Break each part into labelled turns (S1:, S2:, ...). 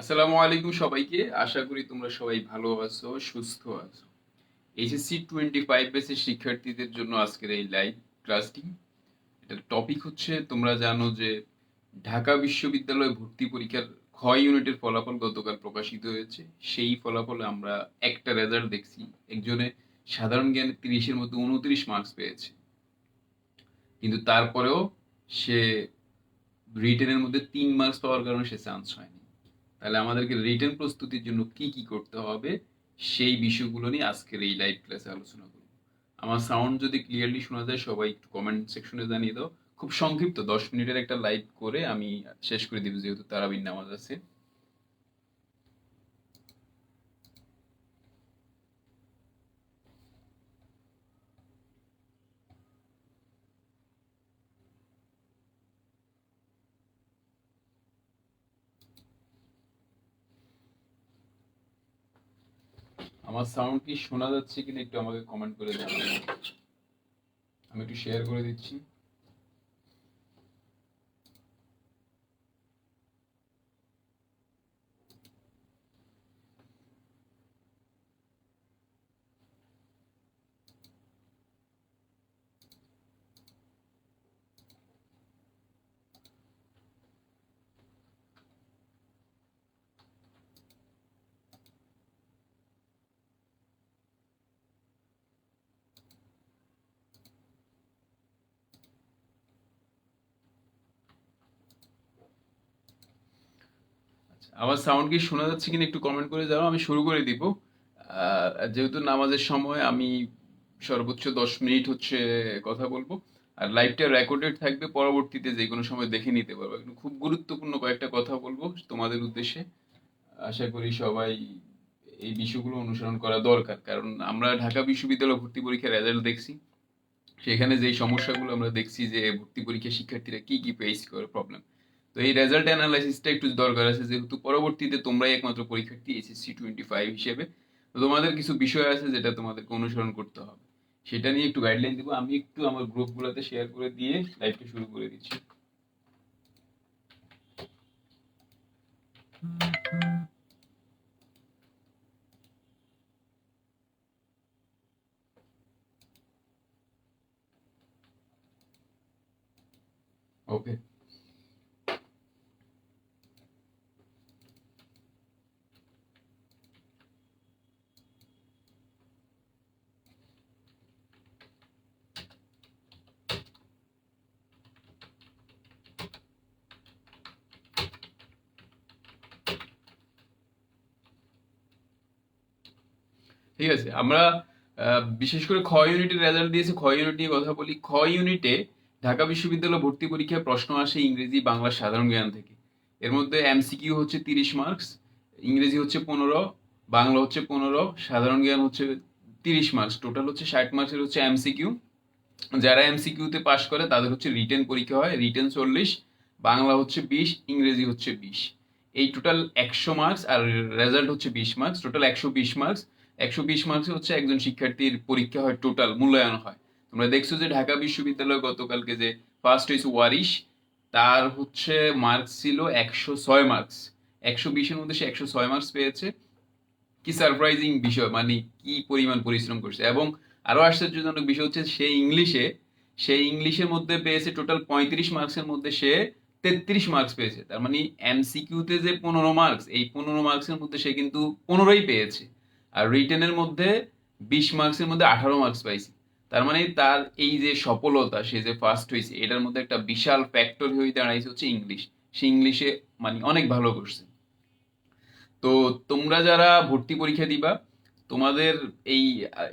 S1: আসসালামু আলাইকুম সবাইকে। আশা করি তোমরা সবাই ভালো আছো, সুস্থ আছো। এইচএসসি টোয়েন্টি ফাইভ বেসের শিক্ষার্থীদের জন্য আজকের এই লাইভ ক্লাসটি এটার টপিক হচ্ছে, তোমরা জানো যে ঢাকা বিশ্ববিদ্যালয় ভর্তি পরীক্ষার ক্ষয় ইউনিটের ফলাফল গতকাল প্রকাশিত হয়েছে। সেই ফলাফলে আমরা একটা রেজাল্ট দেখছি। একজনে সাধারণ জ্ঞানে তিরিশের মধ্যে উনত্রিশ মার্কস পেয়েছে। কিন্তু তারপরেও সে ব্রিটেনের মধ্যে তিন মার্কস পাওয়ার কারণে সে চান্স হয়নি। তাহলে আমাদেরকে রিটার্ন প্রস্তুতির জন্য কি কি করতে হবে, সেই বিষয়গুলো নিয়ে আজকের এই লাইভ ক্লাসে আলোচনা করব। আমার সাউন্ড যদি ক্লিয়ারলি শোনা যায়, সবাই একটু কমেন্ট সেকশনে জানিয়ে দাও। খুব সংক্ষিপ্ত, দশ মিনিটের একটা লাইভ করে আমি শেষ করে দিব, যেহেতু তারাবিন নামাজ আছে। আমার সাউন্ড কি শোনা যাচ্ছে কিনা একটু আমাকে কমেন্ট করে জানাবেন। আমি একটু শেয়ার করে দিচ্ছি। আমার সাউন্ড কি শোনা যাচ্ছে কিনা একটু কমেন্ট করে জানাও, আমি শুরু করে দিব। যেহেতু নামাজের সময় আমি সর্বোচ্চ দশ মিনিট হচ্ছে কথা বলব, আর লাইভটা রেকর্ডেড থাকবে, পরবর্তীতে যে কোনো সময় দেখে নিতে পারব। কিন্তু খুব গুরুত্বপূর্ণ কয়েকটা কথা বলব তোমাদের উদ্দেশ্যে। আশা করি সবাই এই বিষয়গুলো অনুসরণ করা দরকার, কারণ আমরা ঢাকা বিশ্ববিদ্যালয় ভর্তি পরীক্ষার রেজাল্ট দেখছি। সেখানে যেই সমস্যাগুলো আমরা দেখছি যে ভর্তি পরীক্ষা শিক্ষার্থীরা কি কি ফেস করে প্রবলেম তো এই রেজাল্ট অ্যানালাইসিসটা একটু দরকার আছে, যেহেতু পরবর্তীতে তোমরাই একমাত্র পরীক্ষার্থী এসএসসি টোয়েন্টি ফাইভ হিসেবে। তো তোমাদের কিছু বিষয় আছে যেটা তোমাদেরকে অনুসরণ করতে হবে। সেটা নিয়ে একটু গাইডলাইন দিব। আমি একটু আমার গ্রুপগুলোতে শেয়ার করে দিয়ে লাইভটা শুরু করে দিচ্ছি। ওকে ঠিক আছে? আমরা বিশেষ করে খ ইউনিটের রেজাল্ট দিয়েছে, খ ইউনিট নিয়ে কথা বলি। খ ইউনিটে ঢাকা বিশ্ববিদ্যালয় ভর্তি পরীক্ষায় প্রশ্ন আসে ইংরেজি, বাংলা, সাধারণ জ্ঞান থেকে। এর মধ্যে এমসিকিউ হচ্ছে তিরিশ মার্কস ইংরেজি হচ্ছে পনেরো, বাংলা হচ্ছে পনেরো, সাধারণ জ্ঞান হচ্ছে তিরিশ মার্কস টোটাল হচ্ছে ষাট মার্কসের হচ্ছে এমসিকিউ যারা এমসিকিউতে পাশ করে, তাদের হচ্ছে রিটেন পরীক্ষা হয় রিটেন চল্লিশ, বাংলা হচ্ছে বিশ, ইংরেজি হচ্ছে বিশ। এই টোটাল একশো মার্কস আর রেজাল্ট হচ্ছে বিশ মার্কস টোটাল একশো বিশ মার্কস একশো বিশ মার্কস হচ্ছে একজন শিক্ষার্থীর পরীক্ষা হয় টোটাল মূল্যায়ন হয়। তোমরা দেখছ যে ঢাকা বিশ্ববিদ্যালয় গতকালকে যে ফার্স্ট হয়েছে ওয়ারিশ, তার হচ্ছে মার্কস ছিল একশো ছয় মার্কস একশো বিশের মধ্যে সে একশো ছয় মার্কস পেয়েছে। কি সারপ্রাইজিং বিষয় মানে কি পরিমাণ পরিশ্রম করছে। এবং আরও আশ্চর্যজনক বিষয় হচ্ছে সে ইংলিশে, সে ইংলিশের মধ্যে পেয়েছে টোটাল পঁয়ত্রিশ মার্কসের মধ্যে সে তেত্রিশ মার্কস পেয়েছে। তার মানে এমসিকিউতে যে পনেরো মার্কস এই পনেরো মার্কসের মধ্যে সে কিন্তু পনেরোই পেয়েছে। আর রিটেনের মধ্যে বিশ মার্কসের মধ্যে আঠারো মার্কস পাইছে। তার মানে তার এই যে সফলতা, সে যে ফার্স্ট হয়েছে এটার মধ্যে একটা বিশাল ফ্যাক্টর হয়ে দাঁড়াইছে হচ্ছে ইংলিশ সে ইংলিশে মানে অনেক ভালো করছে। তো তোমরা যারা ভর্তি পরীক্ষা দিবা, তোমাদের এই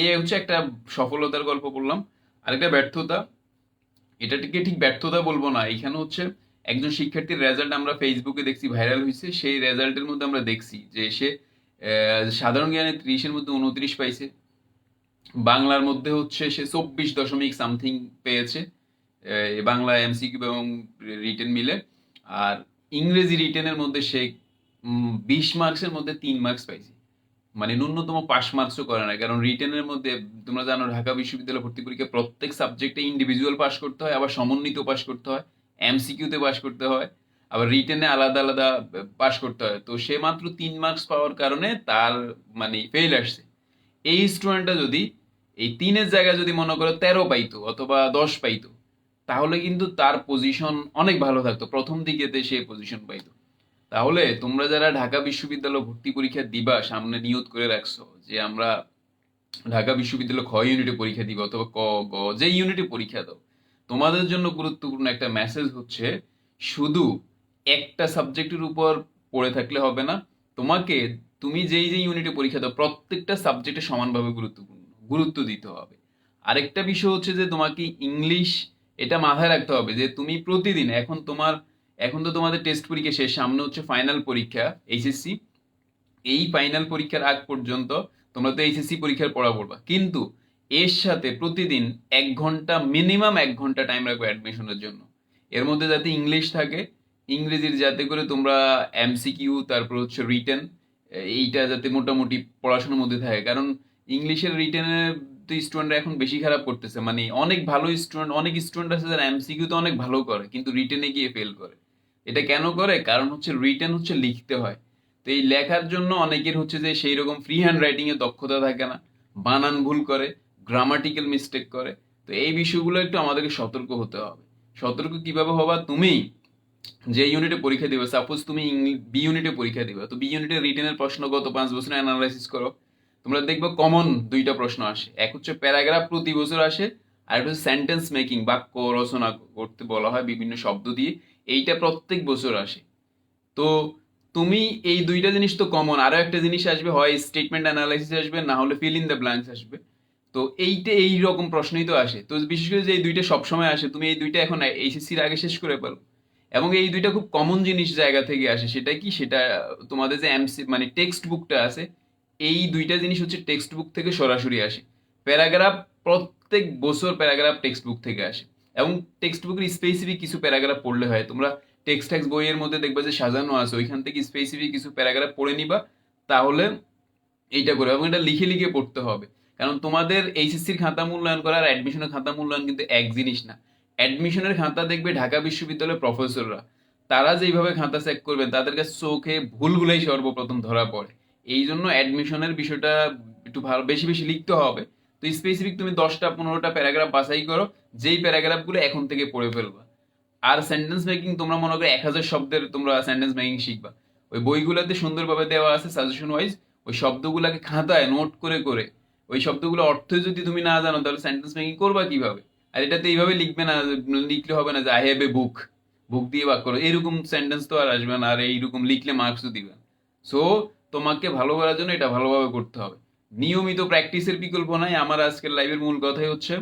S1: এই হচ্ছে একটা সফলতার গল্প বললাম। আরেকটা ব্যর্থতা, এটাকে ঠিক ব্যর্থতা বলব না। এখানে হচ্ছে একজন শিক্ষার্থীর রেজাল্ট আমরা ফেসবুকে দেখছি ভাইরাল হয়েছে সেই রেজাল্টের মধ্যে আমরা দেখছি যে সে সাধারণ জ্ঞানে ত্রিশের মধ্যে উনত্রিশ পাইছে। বাংলার মধ্যে হচ্ছে সে চব্বিশ দশমিক সামথিং পেয়েছে বাংলা এমসিকিউ এবং রিটেন মিলে। আর ইংরেজি রিটেনের মধ্যে সে বিশ মার্কসের মধ্যে তিন মার্কস পাইছে। মানে ন্যূনতম পাস মার্কসও করে না কারণ রিটেনের মধ্যে, তোমরা জানো, ঢাকা বিশ্ববিদ্যালয় ভর্তি পরীক্ষা প্রত্যেক সাবজেক্টে ইন্ডিভিজুয়াল পাস করতে হয়, আবার সমন্বিত পাস করতে হয় এমসিকিউতে পাস করতে হয় আবার রিটেনে আলাদা আলাদা পাস করতে হয়। তো সে মাত্র তিন মার্কস পাওয়ার কারণে তার মানে ফেল আসছে। এই স্টুডেন্টটা যদি এই তিনের জায়গায় যদি মনে করো তেরো পাইতো অথবা দশ পাইতো, তাহলে কিন্তু তার পজিশন অনেক ভালো থাকতো। প্রথম দিকেতে সে পজিশন পাইতো। তাহলে তোমরা যারা ঢাকা বিশ্ববিদ্যালয় ভর্তি পরীক্ষা দিবা, সামনে নিয়ত করে রাখছো, যে আমরা ঢাকা বিশ্ববিদ্যালয় খ ইউনিটে পরীক্ষা দিব অথবা ক, গ, যে ইউনিটে পরীক্ষা দাও, তোমাদের জন্য গুরুত্বপূর্ণ একটা মেসেজ হচ্ছে, শুধু একটা সাবজেক্টের উপর পড়ে থাকলে হবে না। তোমাকে, তুমি যেই যেই ইউনিটে পরীক্ষা দাও, প্রত্যেকটা সাবজেক্টে সমানভাবে গুরুত্বপূর্ণ, গুরুত্ব দিতে হবে। আরেকটা বিষয় হচ্ছে যে, তোমাকে ইংলিশ এটা মাথায় রাখতে হবে যে, তুমি প্রতিদিন, এখন তোমার, এখন তো তোমাদের টেস্ট পরীক্ষা শেষ, সামনে হচ্ছে ফাইনাল পরীক্ষা এইচএসসি এই ফাইনাল পরীক্ষার আগ পর্যন্ত তোমরা তো এইচএসসি পরীক্ষার পড়া পড়বা। কিন্তু এর সাথে প্রতিদিন এক ঘণ্টা মিনিমাম এক ঘণ্টা টাইম রাখবে অ্যাডমিশনের জন্য। এর মধ্যে যাতে ইংলিশ থাকে ইংরেজির যাতে করে তোমরা এমসিকিউ তারপর হচ্ছে রিটেন এইটা যাতে মোটামুটি পড়াশোনার মধ্যে থাকে। কারণ ইংলিশের রিটেনে তো স্টুডেন্টরা এখন বেশি খারাপ করতেছে। মানে অনেক ভালো স্টুডেন্ট অনেক স্টুডেন্ট আছে যারা এমসিকিউ তো অনেক ভালো করে, কিন্তু রিটেনে গিয়ে ফেল করে। এটা কেন করে? কারণ হচ্ছে রিটেন হচ্ছে লিখতে হয়। তো এই লেখার জন্য অনেকের হচ্ছে যে সেই রকম ফ্রি হ্যান্ড রাইটিং এ দক্ষতা থাকে না। বানান ভুল করে গ্রামাটিক্যাল মিস্টেক করে। তো এই বিষয়গুলো একটু আমাদেরকে সতর্ক হতে হবে। সতর্ক কীভাবে হবা? তুমি যে ইউনিটে পরীক্ষা দিবে সাপোজ তুমি বি ইউনিটে পরীক্ষা দিবে, তো বি ইউনিটে রিটেনের প্রশ্ন গত পাঁচ বছর অ্যানালাইসিস করো। তোমরা দেখবে কমন দুইটা প্রশ্ন আসে। এক হচ্ছে প্যারাগ্রাফ প্রতি বছর আসে, আর একটা হচ্ছে সেন্টেন্স মেকিং বাক্য রচনা করতে বলা হয় বিভিন্ন শব্দ দিয়ে। এইটা প্রত্যেক বছর আসে। তো তুমি এই দুইটা জিনিস তো কমন আরও একটা জিনিস আসবে, হয় স্টেটমেন্ট অ্যানালাইসিস আসবে, না হলে ফিল ইন দ্য ব্ল্যাঙ্কস আসবে। তো এইটা এই রকম প্রশ্নই তো আসে। তো বিশেষ করে যে এই দুইটা সবসময় আসে, তুমি এই দুইটা এখন এইচএসসির আগে শেষ করে পারো এবং এই দুইটা খুব কমন জিনিস জায়গা থেকে আসে, সেটা কি? সেটা তোমাদের যে এমসি মানে টেক্সট বুকটা আছে, এই দুইটা জিনিস হচ্ছে টেক্সট বুক থেকে সরাসরি আসে। প্যারাগ্রাফ প্রত্যেক বছর প্যারাগ্রাফ টেক্সট বুক থেকে আসে। এবং টেক্সট বুকের স্পেসিফিক কিছু প্যারাগ্রাফ পড়লে হয়। তোমরা টেক্সট ট্যাক্স বইয়ের মধ্যে দেখবা যে সাজানো আছে, ওইখান থেকে স্পেসিফিক কিছু প্যারাগ্রাফ পড়ে নিবা, তাহলে এইটা করে এবং এটা লিখে লিখে পড়তে হবে। কারণ তোমাদের এইচএসসির খাতা মূল্যায়ন করা আর অ্যাডমিশনের খাতা মূল্যায়ন কিন্তু এক জিনিস না। অ্যাডমিশনের খাতা দেখবে ঢাকা বিশ্ববিদ্যালয়ের প্রফেসররা। তারা যেইভাবে খাতা চেক করবেন তাদের কাছে চোখে ভুলগুলাই সর্বপ্রথম ধরা পড়ে। এই জন্য অ্যাডমিশনের বিষয়টা একটু ভালো, বেশি বেশি লিখতে হবে। তো স্পেসিফিক তুমি দশটা, পনেরোটা প্যারাগ্রাফ বাছাই করো, যেই প্যারাগ্রাফগুলো এখন থেকে পড়ে ফেলবা। আর সেন্টেন্স মেকিং তোমরা মনে করো এক হাজার শব্দের তোমরা সেন্টেন্স মেকিং শিখবা। ওই বইগুলোতে সুন্দরভাবে দেওয়া আছে সাজেশন ওয়াইজ ওই শব্দগুলোকে খাতায় নোট করে করে, ওই শব্দগুলো অর্থ যদি তুমি না জানো, তাহলে সেন্টেন্স মেকিং করবা কীভাবে? আর এটাতে এইভাবে লিখবে না, লিখলে হবে না যে আই হ্যাভ এ বুক বুক দিয়ে বাক করো এরকম সেন্টেন্স তো আর আসবে না, আর এইরকম লিখলে মার্কসও দিবে সো তোমাকে ভালো করার জন্য এটা ভালোভাবে করতে হবে। নিয়মিত প্র্যাকটিসের বিকল্প নাই। আমার আজকের লাইভের মূল কথাই হচ্ছে,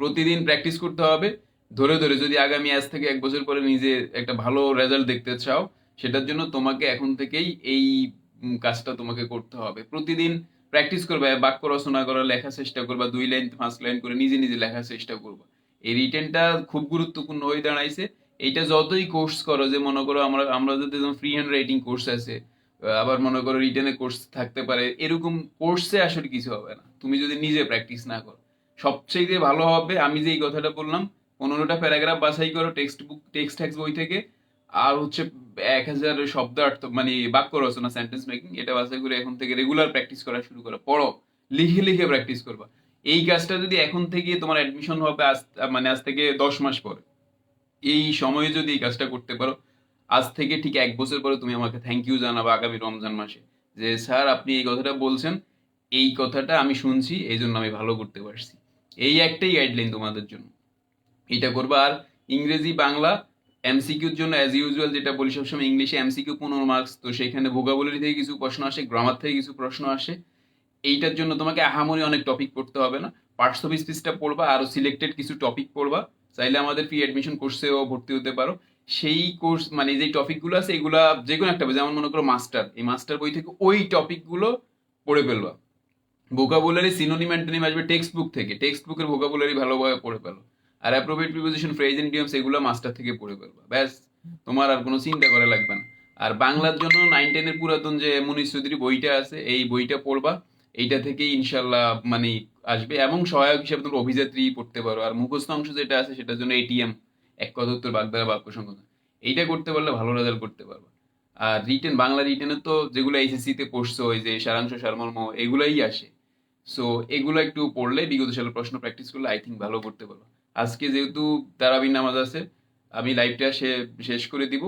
S1: প্রতিদিন প্র্যাকটিস করতে হবে। ধরে ধরে যদি আগামী আজ থেকে এক বছর পরে নিজে একটা ভালো রেজাল্ট দেখতে চাও, সেটার জন্য তোমাকে এখন থেকেই এই কাজটা তোমাকে করতে হবে। প্রতিদিন প্র্যাকটিস করবে বাক্য রচনা করা, লেখার চেষ্টা করবা, দুই লাইন পাঁচ লাইন করে নিজে নিজে লেখার চেষ্টা করবা। এই রিটেনটা খুব গুরুত্বপূর্ণ হয়ে দাঁড়াইছে। এইটা যতই কোর্স করো, যে মনে করো আমরা আমরা যদি ফ্রি হ্যান্ড রাইটিং কোর্স আছে আবার মনে করো রিটেনে কোর্স থাকতে পারে, এরকম কোর্সে আসলে কিছু হবে না। তুমি যদি নিজে প্র্যাকটিস না করো। সবচেয়ে ভালো হবে, আমি যে এই কথাটা বললাম, পনেরোটা প্যারাগ্রাফ বাছাই করো টেক্সট বুক টেক্সট বই থেকে। আর হচ্ছে এক হাজার শব্দার্থ মানে বাক্য রচনা সেন্টেন্স মেকিং এটা বাছাই করে এখন থেকে রেগুলার প্র্যাকটিস করা শুরু করো। পড়ো, লিখে লিখে প্র্যাকটিস করবা। এই কাজটা যদি এখন থেকে তোমার অ্যাডমিশন হবে আজ মানে আজ থেকে দশ মাস পরে, এই সময়ে যদি এই কাজটা করতে পারো, আজ থেকে ঠিক এক বছর পরে তুমি আমাকে থ্যাংক ইউ জানাব আগামী রমজান মাসে, যে স্যার আপনি এই কথাটা বলছেন, এই কথাটা আমি শুনছি, এই জন্য আমি ভালো করতে পারছি। এই একটাই গাইডলাইন তোমাদের জন্য। এটা করবা আর ইংরেজি, বাংলা এমসিকিউর জন্য অ্যাজ ইউজুয়াল যেটা বলি সবসময় ইংলিশে এমসিকিউ পনেরো মার্কস তো সেখানে ভোগাবলি থেকে কিছু প্রশ্ন আসে গ্রামার থেকে কিছু প্রশ্ন আসে। এইটার জন্য তোমাকে আহামরি অনেক টপিক পড়তে হবে না। পার্টস অফ স্পিচটা পড়বা, আরও সিলেক্টেড কিছু টপিক পড়বা। চাইলে আমাদের ফ্রি অ্যাডমিশন কোর্সেও ভর্তি হতে পারো। সেই কোর্স মানে যে টপিকগুলো আছে, এগুলা যে কোনো একটা যেমন মনে করো মাস্টার এই মাস্টার বই থেকে ওই টপিকগুলো পড়ে ফেলবা। ভোকাবুলারি সিনোনিম অ্যান্টোনিম আসবে টেক্সট বুক থেকে। টেক্সট বুকের ভোকাবুলারি ভালোভাবে পড়ে ফেলো। আর appropriate preposition phrase and idioms এগুলো মাস্টার থেকে পড়ে ফেলবা। ব্যাস, তোমার আর কোনো চিন্তা করা লাগবে না। আর বাংলার জন্য নাইন টেনের পুরাতন যে মুনিশ চৌধুরী বইটা আছে, এই বইটা পড়বা। এইটা থেকেই ইনশাল্লাহ মানে আসবে। এবং সহায়ক হিসেবে তোমরা অভিযাত্রী পড়তে পারো। আর মুখস্থ অংশ যেটা আছে, সেটার জন্য এটিএম এক কথা উত্তর বাগদারা বাক্য সংগঠন এইটা করতে পারলে ভালো রেজাল্ট করতে পারবে। আর রিটেন বাংলা রিটেনে তো যেগুলো এইচএসসি তে পড়ছো ওই যে সারাংশ, সারমর্ম, এগুলাই আসে। সো এগুলো একটু পড়লে, বিগত সালের প্রশ্ন প্র্যাকটিস করলে আই থিঙ্ক ভালো করতে পারো আজকে যেহেতু তারাবির নামাজ আছে, আমি লাইভটা সে, শেষ করে দিব।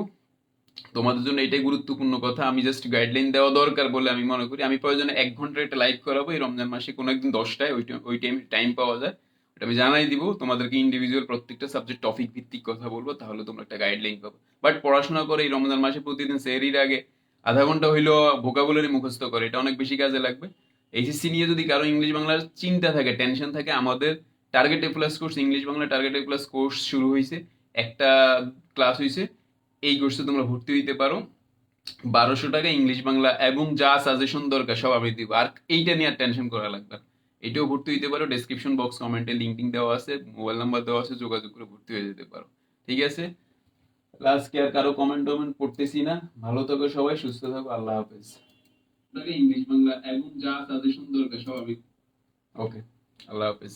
S1: তোমাদের জন্য এটাই গুরুত্বপূর্ণ কথা, আমি জাস্ট গাইডলাইন দেওয়া দরকার বলে আমি মনে করি। আমি প্রয়োজনে এক ঘণ্টার একটা লাইভ করাবো, এই রমজান মাসে কোনো একদিন দশটায় ওই ওই টাইম টাইম পাওয়া যায়। ওটা আমি জানাই দিব, তোমাদেরকে ইন্ডিভিজুয়াল প্রত্যেকটা সাবজেক্ট টপিক ভিত্তিক কথা বলব, তাহলে তোমরা একটা গাইডলাইন পাবো। বাট পড়াশোনা করে এই রমজান মাসে প্রতিদিন সেরির আগে আধা ঘণ্টা হইল ভোকাবুলারি মুখস্থ করে, এটা অনেক বেশি কাজে লাগবে। এইচএসসি নিয়ে যদি কারও ইংলিশ বাংলার চিন্তা থাকে টেনশন থাকে, আমাদের target A plus course English Bangla target A plus course শুরু হয়েছে। একটা ক্লাস হয়েছে। এই কোর্সে তোমরা ভর্তি হইতে পারো। বারোশো টাকা ইংলিশ বাংলা এবং যা সাজেশন দরকার সব আমি দিব। আর এইটা নিয়ে আর টেনশন করা লাগবে এটাও ভর্তি হইতে পারো। ডেসক্রিপশন বক্স কমেন্টে লিঙ্কিং দেওয়া আছে। মোবাইল নাম্বার দেওয়া আছে। যোগাযোগ করে ভর্তি হয়ে যেতে পারো। ঠিক আছে? আজকে আর কারও কমেন্ট টমেন্ট পড়তেছি না? ভালো থাকো সবাই সুস্থ থাকো। আল্লাহ হাফেজ। ইংলিশ বাংলা এবং যা সাজেশন দরকার সব আমি ওকে আল্লাহ হাফেজ।